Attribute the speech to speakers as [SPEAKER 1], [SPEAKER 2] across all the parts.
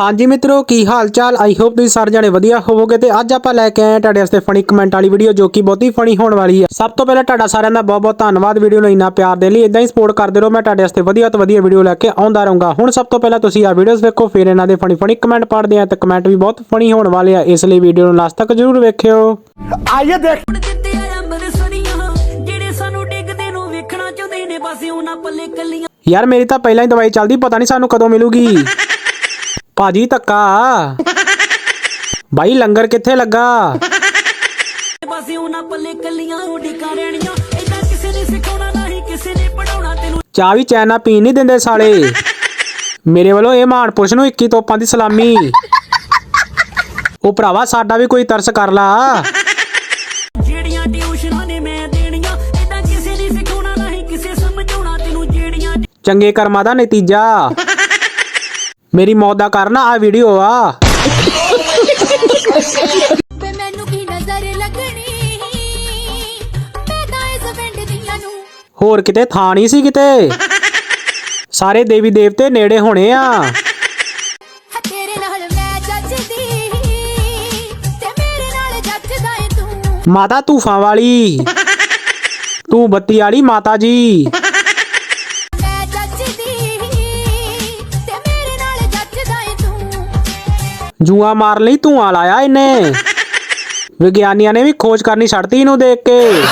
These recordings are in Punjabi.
[SPEAKER 1] ਹਾਂਜੀ ਮਿੱਤਰੋ ਕੀ ਹਾਲ ਚਾਲ ਆਈ ਹੋਪ ਤੁਸੀਂ ਸਾਰੇ ਜਣੇ ਵਧੀਆ ਹੋਵੋਗੇ ਤੇ ਅੱਜ ਆਪਾਂ ਲੈ ਕੇ ਆਏ ਤੁਹਾਡੇ ਵਾਸਤੇ ਫਨੀ ਕਮੈਂਟ ਵਾਲੀ ਵੀਡੀਓ ਜੋ ਕਿ ਬਹੁਤੀ ਫਨੀ ਹੋਣ ਵਾਲੀ ਹੈ। ਸਭ ਤੋਂ ਪਹਿਲਾਂ ਤੁਹਾਡਾ ਸਾਰਿਆਂ ਦਾ ਬਹੁਤ ਬਹੁਤ ਧੰਨਵਾਦ ਵੀਡੀਓ ਨੂੰ ਇੰਨਾ ਪਿਆਰ ਦੇ ਲਈ। ਇਦਾਂ ਹੀ ਸਪੋਰਟ ਕਰਦੇ ਰਹੋ ਮੈਂ ਤੁਹਾਡੇ ਵਾਸਤੇ ਵਧੀਆ ਤੋਂ ਵਧੀਆ ਵੀਡੀਓ ਲੈ ਕੇ ਆਉਂਦਾ ਰਹੂੰਗਾ। ਹੁਣ ਸਭ ਤੋਂ ਪਹਿਲਾਂ ਤੁਸੀਂ ਆ ਵੀਡੀਓਜ਼ ਵੇਖੋ ਫਿਰ ਇਹਨਾਂ ਦੇ ਫਨੀ ਫਨੀ ਕਮੈਂਟ ਪੜ੍ਹਦੇ ਆ ਤੇ ਕਮੈਂਟ ਵੀ ਬਹੁਤ ਫਨੀ ਹੋਣ ਵਾਲੇ ਆ। ਇਸ ਲਈ ਵੀਡੀਓ ਨੂੰ ਲਾਸਟ ਤੱਕ ਜ਼ਰੂਰ ਵੇਖਿਓ।
[SPEAKER 2] ਹੁਣ ਦਿੱਤੇ ਆ ਅੰਬਰ ਸਨੀਆਂ ਜਿਹੜੇ ਸਾਨੂੰ ਡਿੱਗਦੇ ਨੂੰ ਵੇਖਣਾ ਚਾਹੁੰਦੇ ਨੇ ਬਸ ਉਹਨਾਂ ਪੱਲੇ ਕੱਲੀਆਂ।
[SPEAKER 1] ਯਾਰ ਮੇਰੀ ਤਾਂ ਪਹਿਲਾਂ ਹੀ ਦਵਾਈ ਚੱਲਦੀ ਪਤਾ ਨਹੀਂ ਸਾਨੂੰ ਕਦੋਂ ਮਿਲੂਗੀ। ਭਾਜੀ ਧੱਕਾ। ਬਾਈ ਲੰਗਰ ਕਿੱਥੇ ਲੱਗਾ?
[SPEAKER 2] ਬਸ ਉਹਨਾਂ ਪੱਲੇ ਕੱਲੀਆਂ ਉਡੀਕਾਂ ਰਹਿਣੀਆਂ। ਏਦਾਂ ਕਿਸੇ ਨੇ ਸਿਖਾਉਣਾ ਨਹੀਂ ਕਿਸੇ ਨੇ ਪੜਾਉਣਾ ਤੈਨੂੰ
[SPEAKER 1] ਚਾਹ ਵੀ ਚੈਨਾ ਪੀਣ ਨਹੀਂ ਦਿੰਦੇ ਸਾਲੇ। ਮੇਰੇ ਵੱਲੋਂ ਇਹ ਮਾਨ ਪੁੱਛ ਨੂੰ 21 ਤੋਪਾਂ ਦੀ ਸਲਾਮੀ। ਉਹ ਭਰਾਵਾ ਸਾਡਾ ਵੀ ਕੋਈ ਤਰਸ ਕਰ ਲਾ।
[SPEAKER 2] ਜਿਹੜੀਆਂ ਟਿਊਸ਼ਨਾਂ ਨੇ ਮੈਂ ਦੇਣੀਆਂ। ਏਦਾਂ ਕਿਸੇ ਨੇ ਸਿਖਾਉਣਾ ਨਹੀਂ ਕਿਸੇ ਸਮਝਾਉਣਾ। ਤੈਨੂੰ ਜਿਹੜੀਆਂ
[SPEAKER 1] ਚੰਗੇ ਕਰਮਾਂ ਦਾ ਨਤੀਜਾ। ਮੇਰੀ ਮੌਤ ਦਾ ਕਾਰਨ ਆ ਵੀਡੀਓ ਆ।
[SPEAKER 3] ਵੇ ਮੈਨੂੰ ਕੀ ਨਜ਼ਰ ਲੱਗਣੀ? ਮੈਂ ਤਾਂ ਇਸ ਪਿੰਡ ਦੀਆਂ ਨੂੰ
[SPEAKER 1] ਹੋਰ ਕਿਤੇ ਥਾਂ ਨਹੀਂ ਸੀ ਕਿਤੇ? ਸਾਰੇ ਦੇਵੀ ਦੇਵਤੇ ਨੇੜੇ ਹੋਣੇ ਆ।
[SPEAKER 3] ਹਾਂ ਤੇਰੇ ਨਾਲ ਮੈਂ ਜੱਜਦੀ ਤੇ ਮੇਰੇ ਨਾਲ ਜੱਜਦਾ ਏ ਤੂੰ।
[SPEAKER 1] ਮਾਤਾ ਧੂਫਾਂ ਵਾਲੀ। ਤੂੰ ਬੱਤੀ ਵਾਲੀ ਮਾਤਾ ਜੀ। ਜੂਆ ਮਾਰ ਲਈ ਧੂਆਂ ਲਾਇਆ ਇਹਨੇ। ਵਿਗਿਆਨੀਆਂ ਨੇ ਵੀ ਖੋਜ ਕਰਨੀ ਛੱਡਤੀ ਇਹਨੂੰ ਦੇਖ ਕੇ।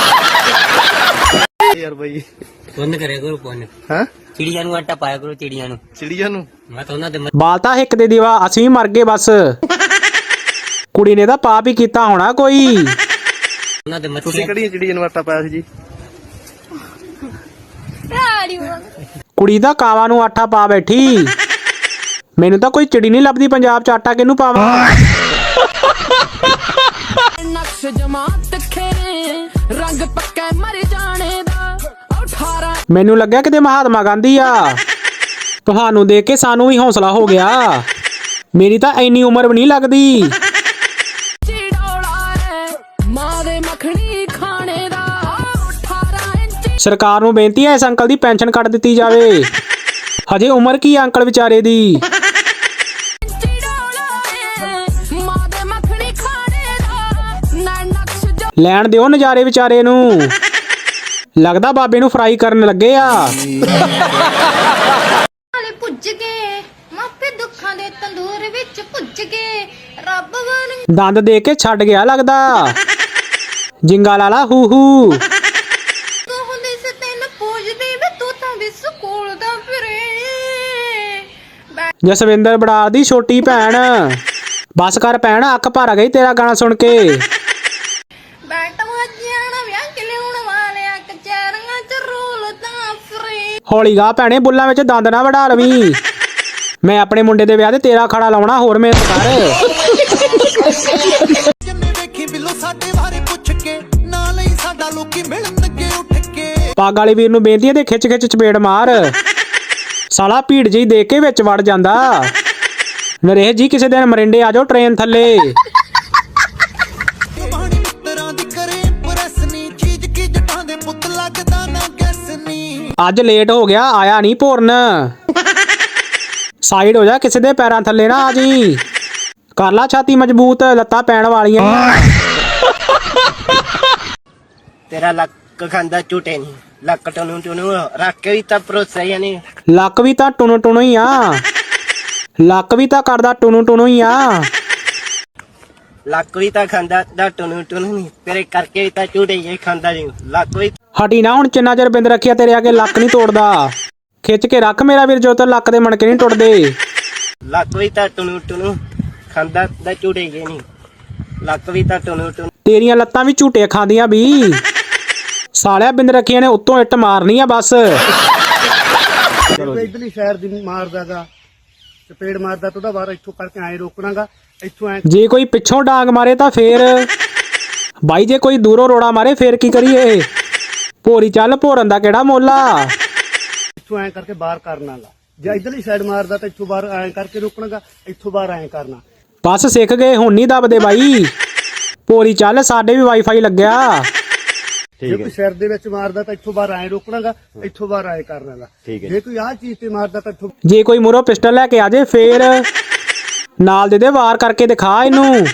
[SPEAKER 4] ਯਾਰ ਬਾਈ।
[SPEAKER 5] ਪੁੰਨ ਕਰਿਆ ਕਰੋ ਪੁੰਨ।
[SPEAKER 4] ਹਾਂ?
[SPEAKER 5] ਚਿੜੀਆਂ ਨੂੰ ਆਟਾ ਪਾਇਆ ਕਰੋ ਚਿੜੀਆਂ ਨੂੰ।
[SPEAKER 4] ਚਿੜੀਆਂ ਨੂੰ?
[SPEAKER 5] ਮੈਂ ਤਾਂ ਉਹਨਾਂ ਦੇ ਮ-
[SPEAKER 1] ਬਾਲ ਤਾਂ ਹਿੱਕ ਦੇ ਦੀਵਾ ਅਸੀਂ ਵੀ ਮਰ ਗਏ ਬਸ। ਕੁੜੀ ਨੇ ਤਾਂ ਪਾਪ ਹੀ ਕੀਤਾ ਹੋਣਾ ਕੋਈ।
[SPEAKER 5] ਉਹਨਾਂ ਦੇ
[SPEAKER 4] ਤੁਸੀਂ
[SPEAKER 5] ਮੱਛੀਆਂ
[SPEAKER 4] ਕਿਹੜੀਆਂ ਚਿੜੀਆਂ ਨੂੰ ਆਟਾ ਪਾਇਆ ਸੀ ਜੀ?
[SPEAKER 1] ਕੁੜੀ ਤਾਂ ਕਾਵਾਂ ਨੂੰ ਆਟਾ ਪਾ ਬੈਠੀ। ਮੈਨੂੰ ਤਾਂ ਕੋਈ ਚਿੜੀ ਨਹੀਂ ਲੱਭਦੀ ਪੰਜਾਬ 'ਚ ਆਟਾ ਕਿਹਨੂੰ ਪਾਵਾਂ?
[SPEAKER 6] ਨਕਸ਼ ਜਮਾਤ ਖੇ ਰੰਗ ਪੱਕਾ ਮਰ ਜਾਣੇ ਦਾ। 18
[SPEAKER 1] ਮੈਨੂੰ ਲੱਗਿਆ ਕਿਤੇ ਮਹਾਤਮਾ ਗਾਂਧੀ ਆ। ਤੁਹਾਨੂੰ ਦੇਖ ਕੇ ਸਾਨੂੰ ਵੀ ਹੌਸਲਾ ਹੋ ਗਿਆ। ਮੇਰੀ ਤਾਂ ਇੰਨੀ ਉਮਰ ਵੀ ਨਹੀਂ ਲੱਗਦੀ।
[SPEAKER 6] ਚਿੜੌਲਾ ਏ ਮਾਂ ਦੇ ਮੱਖਣੀ ਖਾਣੇ ਦਾ। 18 ਇੰਚ
[SPEAKER 1] ਸਰਕਾਰ ਨੂੰ ਬੇਨਤੀ ਹੈ ਇਸ ਅੰਕਲ ਦੀ ਪੈਨਸ਼ਨ ਕੱਟ ਦਿੱਤੀ ਜਾਵੇ। ਹਜੇ ਉਮਰ ਕੀ ਅੰਕਲ ਵਿਚਾਰੇ ਦੀ? ਲੈਣ ਦਿਓ ਨਜ਼ਾਰੇ ਵਿਚਾਰੇ ਨੂੰ। ਲੱਗਦਾ ਬਾਬੇ ਨੂੰ ਫਰਾਈ ਕਰਨ ਲੱਗੇ ਆ।
[SPEAKER 3] ਨਾਲੇ ਪੁੱਜ ਗਏ ਮਾਪੇ ਦੁੱਖਾਂ ਦੇ ਤੰਦੂਰ ਵਿੱਚ ਪੁੱਜ ਗਏ ਰੱਬ ਬਣ
[SPEAKER 1] ਦੰਦ ਦੇ ਕੇ ਛੱਡ ਗਿਆ ਲੱਗਦਾ। ਜਿੰਗਾ ਲਾਲਾ ਹੂ ਹੂ।
[SPEAKER 3] ਤੂੰ ਹੁੰਦੀ ਸੀ ਤੈਨੂੰ ਪੂਜਦੀ ਵੇ ਤੂੰ ਤਾਂ ਵੀ ਸਕੂਲ ਦਾ ਫਿਰੇ। ਬੈ-
[SPEAKER 1] ਜਸਵਿੰਦਰ ਬੜਾਲ ਦੀ ਛੋਟੀ ਭੈਣ। ਬਸ ਕਰ ਭੈਣ ਅੱਖ ਭਰ ਗਈ ਤੇਰਾ ਗਾਣਾ ਸੁਣ ਕੇ। ਹੌਲੀ ਗਾ ਭੈਣੇ ਬੁੱਲਾਂ ਵਿੱਚ ਦੰਦ ਨਾ ਵੜਾ ਲਵੀਂ। ਮੈਂ ਆਪਣੇ ਮੁੰਡੇ ਦੇ ਵਿਆਹ ਤੇ ਤੇਰਾ ਖੜਾ ਲਾਉਣਾ ਹੋਰ ਮਿਹਨਤ ਕਰ।
[SPEAKER 7] ਜਿੰਨੇ ਵੇਖੀ ਬਿੱਲੋ ਸਾਡੇ ਬਾਰੇ ਪੁੱਛ ਕੇ ਨਾ ਲਈ ਸਾਡਾ ਲੋਕੀ ਮਿਲਣਗੇ ਉੱਠ ਕੇ।
[SPEAKER 1] ਪੱਗ ਵਾਲੇ ਵੀਰ ਨੂੰ ਬੇਨਤੀ ਹੈ ਤੇ ਖਿੱਚ ਖਿੱਚ ਚਪੇੜ ਮਾਰ। ਸਾਲਾ ਭੀੜ ਜਿਹੀ ਦੇਖ ਕੇ ਵਿੱਚ ਵੜ ਜਾਂਦਾ। ਨਰੇਸ਼ ਜੀ ਕਿਸੇ ਦਿਨ ਮਰਿੰਡੇ ਆ ਜਾਓ ਟ੍ਰੇਨ ਥੱਲੇ। ਅੱਜ ਲੇਟ ਹੋ ਗਿਆ ਆਇਆ ਨਹੀਂ ਭੋਰਨ ਸਾਈਡ ਹੋ ਜਾ ਕਿਸੇ ਦੇ ਪੈਰਾਂ ਥੱਲੇ ਨਾ ਆ ਜੀ। ਕਰ ਲਾ ਛਾਤੀ ਮਜ਼ਬੂਤ ਲੱਤਾਂ ਪੈਣ ਵਾਲੀਆਂ।
[SPEAKER 5] ਤੇਰਾ ਲੱਕ ਖਾਂਦਾ ਝੂਟੇ ਨਹੀਂ ਲੱਕ ਟਨੂੰ ਟਨੂੰ ਰੱਖ ਕੇ ਵੀ ਤਾਂ ਭਰੋਸਾ ਹੀ ਨਹੀਂ
[SPEAKER 1] ਲੱਕ ਵੀ ਤਾਂ ਟੁਣ ਟੁਣ ਹੀ ਆ। ਲੱਕ ਵੀ ਤਾਂ ਕਰਦਾ ਟੁਣ ਟੁਣ ਹੀ ਆ।
[SPEAKER 5] ਲੱਕ ਵੀ ਤਾਂ ਖਾਂਦਾ ਦਾ ਟਨੂੰ ਟਨੂੰ ਨਹੀਂ। ਤੇਰੇ ਕਰਕੇ ਵੀ ਤਾਂ ਝੂਟੇ ਹੀ ਖਾਂਦਾ ਜੀ। ਲੱਕ ਵੀ
[SPEAKER 1] ਹਟੀ ਨਾ ਹੁਣ ਜਿੰਨਾ ਚਿਰ ਬਿੰਦ ਰੱਖਿਆ ਤੇਰੇ ਅੱਗੇ ਲੱਕ ਨਹੀਂ ਤੋੜਦਾ। ਖਿੱਚ ਕੇ ਰੱਖ ਮੇਰਾ ਵੀਰ ਜੋ ਤੇ ਲੱਕ ਦੇ ਮਣਕੇ ਨਹੀਂ ਟੁੱਟਦੇ।
[SPEAKER 5] ਲੱਕ ਵੀ ਤਾਂ ਟਨੂੰ ਟਨੂੰ ਖਾਂਦਾ ਦਾ ਝੂਟੇ ਹੀ ਨਹੀਂ। ਲੱਕ ਵੀ ਤਾਂ ਟਨੂੰ ਟਨੂੰ
[SPEAKER 1] ਤੇਰੀਆਂ ਲੱਤਾਂ ਵੀ ਝੂਟੇ ਖਾਂਦੀਆਂ ਵੀ। ਸਾਲਿਆ ਬਿੰਦ ਰੱਖੀਆਂ ਨੇ ਉੱਤੋਂ ਇੱਟ ਮਾਰਨੀ ਆ ਬਸ।
[SPEAKER 8] ਇਧਰਲੀ ਸਾਈਡ ਦੀ ਮਾਰਦਾਗਾ ਚਪੇੜ ਮਾਰਦਾ ਤਾਂ ਉਹਦਾ ਵਾਰ ਇੱਥੋਂ ਕਰਕੇ ਐਂ ਰੋਕਣਾਗਾ ਇੱਥੋਂ ਐਂ
[SPEAKER 1] ਜੇ ਕੋਈ ਪਿੱਛੋਂ ਡਾਂਗ ਮਾਰੇ ਤਾਂ ਫੇਰ ਬਾਈ ਜੇ ਕੋਈ ਦੂਰੋਂ ਰੋੜਾ ਮਾਰੇ ਫੇਰ ਕੀ ਕਰੀਏ ਭੋਰੀ ਚੱਲ ਭੋਰਨ ਦਾ ਕਿਹੜਾ ਮੋਲਾ
[SPEAKER 8] ਇੱਥੋਂ ਐਂ ਕਰਕੇ ਬਾਹਰ ਕਰਨਾਗਾ। ਜੇ ਇਧਰਲੀ ਸਾਈਡ ਮਾਰਦਾ ਤਾਂ ਇੱਥੋਂ ਬਾਹਰ ਐਂ ਕਰਕੇ ਰੋਕਣਾਗਾ ਇੱਥੋਂ ਬਾਹਰ ਐਂ ਕਰਨਾ।
[SPEAKER 1] ਬਸ ਸਿੱਖ ਗਏ ਹੁਣ ਨਹੀਂ ਦੱਬਦੇ ਬਾਈ। ਭੋਰੀ ਚੱਲ ਸਾਡੇ ਵੀ ਵਾਈਫਾਈ ਲੱਗਿਆ।
[SPEAKER 8] ਜੇ ਕੋਈ ਸਿਰ ਦੇ ਵਿੱਚ ਮਾਰਦਾ ਤਾਂ ਇੱਥੋਂ ਬਾਹਰ ਐਂ ਰੋਕਣਾਗਾ ਇੱਥੋਂ ਬਾਹਰ ਐਂ ਕਰਨਾਗਾ। ਜੇ ਕੋਈ ਆਹ ਚੀਜ਼ ਤੇ ਮਾਰਦਾ ਤਾਂ ਇੱਥੋਂ
[SPEAKER 1] ਜੇ ਕੋਈ ਮੁਰੋ ਪਿਸਟਲ ਲੈ ਕੇ ਆ ਜੇ ਫੇਰ ਨਾਲ ਦੇ ਦੇ ਵਾਰ ਕਰਕੇ ਦਿਖਾ ਇਹਨੂੰ।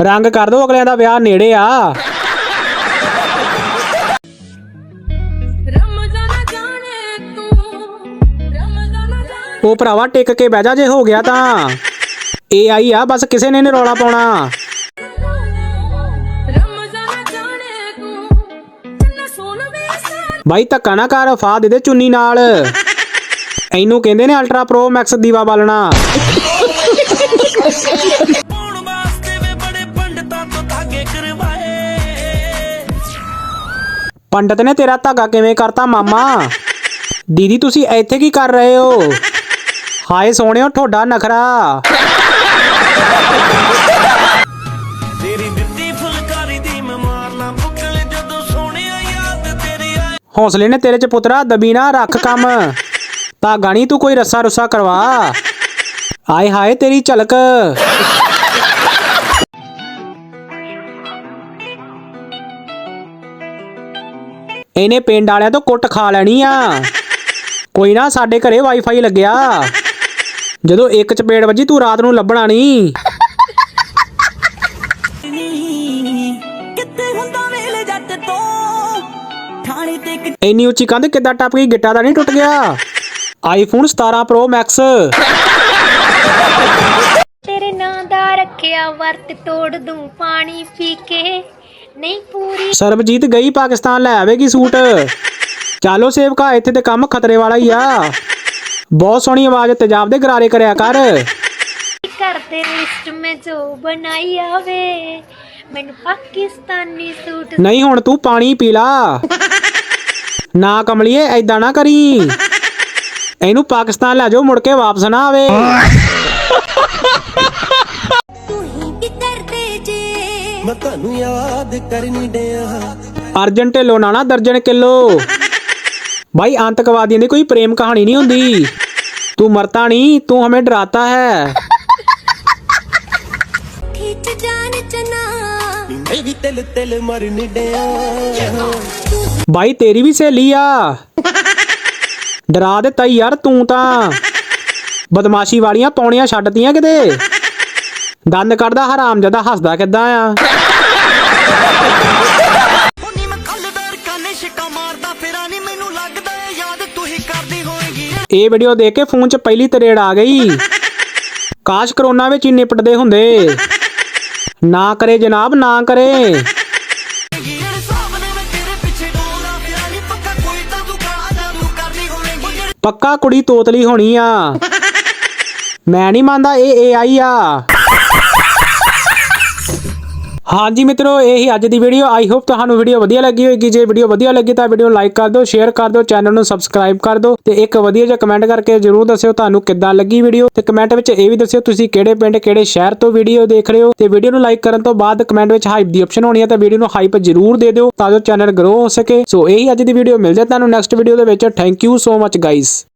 [SPEAKER 1] ਰੰਗ ਕਰ ਦੋ ਅਗਲਿਆਂ ਦਾ ਵਿਆਹ ਨੇੜੇ ਆ।
[SPEAKER 3] ਰਮਜ਼ਾਨ ਜਾਣੇ ਤੂੰ ਰਮਜ਼ਾਨ ਜਾਣੇ।
[SPEAKER 1] ਉਹ ਭਰਾਵਾ ਟਿਕ ਕੇ ਬਹਿ ਜਾ ਜੇ ਹੋ ਗਿਆ ਤਾਂ। ਇਹ ਆਈ ਆ ਬਸ ਕਿਸੇ ਨੇ ਨੀ ਰੌਲਾ ਪਾਉਣਾ। ਬਾਈ ਧੱਕਾ ਨਾ ਕਰ ਫਾ ਦੇ ਦੇ ਚੁੰਨੀ ਨਾਲ। ਇਹਨੂੰ ਕਹਿੰਦੇ ਨੇ ਅਲਟਰਾ ਪ੍ਰੋ ਮੈਕਸ ਦੀਵਾ ਬਾਲਣਾ।
[SPEAKER 2] ਪੰਡਤ
[SPEAKER 1] ਨੇ ਤੇਰਾ ਧਾਗਾ ਕਿਵੇਂ ਕਰਤਾ ਮਾਮਾ? ਦੀਦੀ ਤੁਸੀਂ ਇੱਥੇ ਕੀ ਕਰ ਰਹੇ ਹੋ? ਹਾਏ ਸੋਹਣਿਓ ਤੁਹਾਡਾ ਨਖਰਾ। ਹੌਸਲੇ ਨੇ ਤੇਰੇ ਚ ਪੁੱਤਰਾ ਦਬੀ ਨਾ ਰੱਖ ਕੰਮ। ਧਾਗਾ ਨਹੀਂ ਤੂੰ ਕੋਈ ਰੱਸਾ ਰੁੱਸਾ ਕਰਵਾ। ਆਏ ਹਾਏ ਤੇਰੀ ਝਲਕ। ਇਹਨੇ ਪਿੰਡ ਵਾਲਿਆਂ ਤੋਂ ਕੁੱਟ ਖਾ ਲੈਣੀ ਆ। ਕੋਈ ਨਾ ਸਾਡੇ ਘਰੇ ਵਾਈਫਾਈ ਲੱਗਿਆ। ਜਦੋਂ ਇੱਕ ਚਪੇੜ ਵੱਜੀ ਤੂੰ ਰਾਤ ਨੂੰ ਲੱਭਣਾ ਨਹੀਂ
[SPEAKER 2] ਕਿੱਥੇ ਹੁੰਦਾ ਵੇਲੇ ਜੱਟ ਤੋਂ? ਥਾਣੇ ਤੇ ਇੱਕ
[SPEAKER 1] ਇੰਨੀ ਉੱਚੀ ਕੰਧ ਕਿੱਦਾਂ ਟੱਪ ਗਈ ਗਿੱਟਾ ਤਾਂ ਨਹੀਂ ਟੁੱਟ ਗਿਆ? ਆਈਫੋਨ 17 ਪ੍ਰੋ ਮੈਕਸ
[SPEAKER 3] ਤੇਰੇ ਨਾਂ ਦਾ ਰੱਖਿਆ ਵਰਤ ਤੋੜ ਦੂੰ ਪਾਣੀ ਪੀ ਕੇ। ਨਹੀਂ ਪੂਰੀ
[SPEAKER 1] ਸਰਬਜੀਤ ਗਈ ਪਾਕਿਸਤਾਨ ਲੈ ਆਵੇਗੀ ਸੂਟ। ਚਾਲੋ ਸੇਵਕਾ ਇੱਥੇ ਤੇ ਕੰਮ ਖਤਰੇ ਵਾਲਾ ਹੀ ਆ। ਬਹੁਤ ਸੋਹਣੀ ਆਵਾਜ਼ ਤੇਜਾਬ ਦੇ ਗਰਾਰੇ ਕਰਿਆ ਕਰ।
[SPEAKER 3] ਕਰਦੇ ਲਿਸਟ ਮੈਂ ਜੋ ਬਣਾਈ ਆਵੇ। ਮੈਨੂੰ ਪਾਕਿਸਤਾਨੀ ਸੂਟ
[SPEAKER 1] ਨਹੀਂ ਹੁਣ ਤੂੰ ਪਾਣੀ ਪੀ ਲਾ। ਨਾ ਕਮਲੀਏ ਐਦਾਂ ਨਾ ਕਰੀ। ਇਹਨੂੰ ਪਾਕਿਸਤਾਨ ਲੈ ਜਾਓ ਮੁੜ ਕੇ ਵਾਪਸ ਨਾ ਆਵੇ।
[SPEAKER 3] ਤੂੰ ਹੀ ਕੀ ਕਰਦੇ ਜੇ।
[SPEAKER 7] ਮੈਂ ਤੁਹਾਨੂੰ ਯਾਦ ਕਰਨੀ ਡਿਆ।
[SPEAKER 1] ਅਰਜਨ ਢਿੱਲੋਂ ਨਾ ਨਾ ਦਰਜਨ ਕਿਲੋ। ਭਾਈ ਆਤੰਕਵਾਦੀਆਂ ਦੀ ਕੋਈ ਪ੍ਰੇਮ ਕਹਾਣੀ ਨਹੀਂ ਹੁੰਦੀ। ਤੂੰ ਮਰਤਾ ਨਹੀਂ ਤੂੰ ਹਮੇ ਡਰਾਤਾ ਹੈ।
[SPEAKER 3] ਖਿੱਚ ਜਾਨ ਚਨਾ
[SPEAKER 7] ਮੈਂ ਵੀ ਤਿਲ ਤਿਲ ਮਰਨ ਡਿਆ
[SPEAKER 1] ਬਾਈ ਤੇਰੀ ਵੀ ਸਹੇਲੀ ਆ ਡਰਾ ਦਿੱਤਾ ਯਾਰ ਤੂੰ ਤਾਂ ਬਦਮਾਸ਼ੀ ਵਾਲੀਆਂ ਪੌਣੀਆਂ ਛੱਡਤੀਆਂ ਕਿਤੇ ਦੰਦ ਕੱਢਦਾ ਹਰਾਮ ਜਦਾ ਹੱਸਦਾ ਕਿੱਦਾਂ ਆ ਇਹ ਵੀਡੀਓ ਦੇਖ ਕੇ ਫੋਨ 'ਚ ਪਹਿਲੀ ਤਰੇੜ ਆ ਗਈ। ਕਾਸ਼ ਕਰੋਨਾ ਵਿੱਚ ਹੀ ਨਿਪਟਦੇ ਹੁੰਦੇ। ਨਾ ਕਰੇ ਜਨਾਬ, ਨਾ ਕਰੇ।
[SPEAKER 2] ਪੱਕਾ
[SPEAKER 1] ਪੱਕਾ ਕੁੜੀ ਤੋਤਲੀ ਹੋਣੀ ਆ। ਮੈਂ ਨਹੀਂ ਮੰਨਦਾ, ਇਹ ਏਆਈ ਆ। ਹਾਂਜੀ ਮਿੱਤਰੋ, ਇਹੀ ਅੱਜ ਦੀ ਵੀਡੀਓ ਆਈ ਹੋਪ ਤੁਹਾਨੂੰ ਵੀਡੀਓ ਵਧੀਆ ਲੱਗੀ ਹੋਵੇਗੀ ਜੇ ਵੀਡੀਓ ਵਧੀਆ ਲੱਗੀ ਤਾਂ ਵੀਡੀਓ ਨੂੰ ਲਾਈਕ ਕਰ ਦਿਓ ਸ਼ੇਅਰ ਕਰ ਦਿਓ ਚੈਨਲ ਨੂੰ ਸਬਸਕ੍ਰਾਈਬ ਕਰ ਦਿਓ ਤੇ ਇੱਕ ਵਧੀਆ ਜਿਹਾ ਕਮੈਂਟ ਕਰਕੇ ਜਰੂਰ ਦੱਸਿਓ ਤੁਹਾਨੂੰ ਕਿੱਦਾਂ ਲੱਗੀ ਵੀਡੀਓ ਤੇ ਕਮੈਂਟ ਵਿੱਚ ਇਹ ਵੀ ਦੱਸਿਓ ਤੁਸੀਂ ਕਿਹੜੇ ਪਿੰਡ, ਕਿਹੜੇ ਸ਼ਹਿਰ ਤੋਂ ਵੀਡੀਓ ਦੇਖ ਰਹੇ ਹੋ। ਤੇ ਵੀਡੀਓ ਨੂੰ ਲਾਈਕ ਕਰਨ ਤੋਂ ਬਾਅਦ ਕਮੈਂਟ ਵਿੱਚ ਹਾਈਪ ਦੀ ਆਪਸ਼ਨ ਹੋਣੀ ਹੈ ਤਾਂ ਵੀਡੀਓ ਨੂੰ ਹਾਈਪ ਜਰੂਰ ਦੇ ਦਿਓ ਤਾਂ ਜੋ ਚੈਨਲ ਗਰੋ ਹੋ ਸਕੇ। ਸੋ ਇਹੀ ਅੱਜ ਦੀ ਵੀਡੀਓ ਮਿਲ ਜਾਏ ਤੁਹਾਨੂੰ ਨੈਕਸਟ ਵੀਡੀਓ ਦੇ ਵਿੱਚ। Thank you so much guys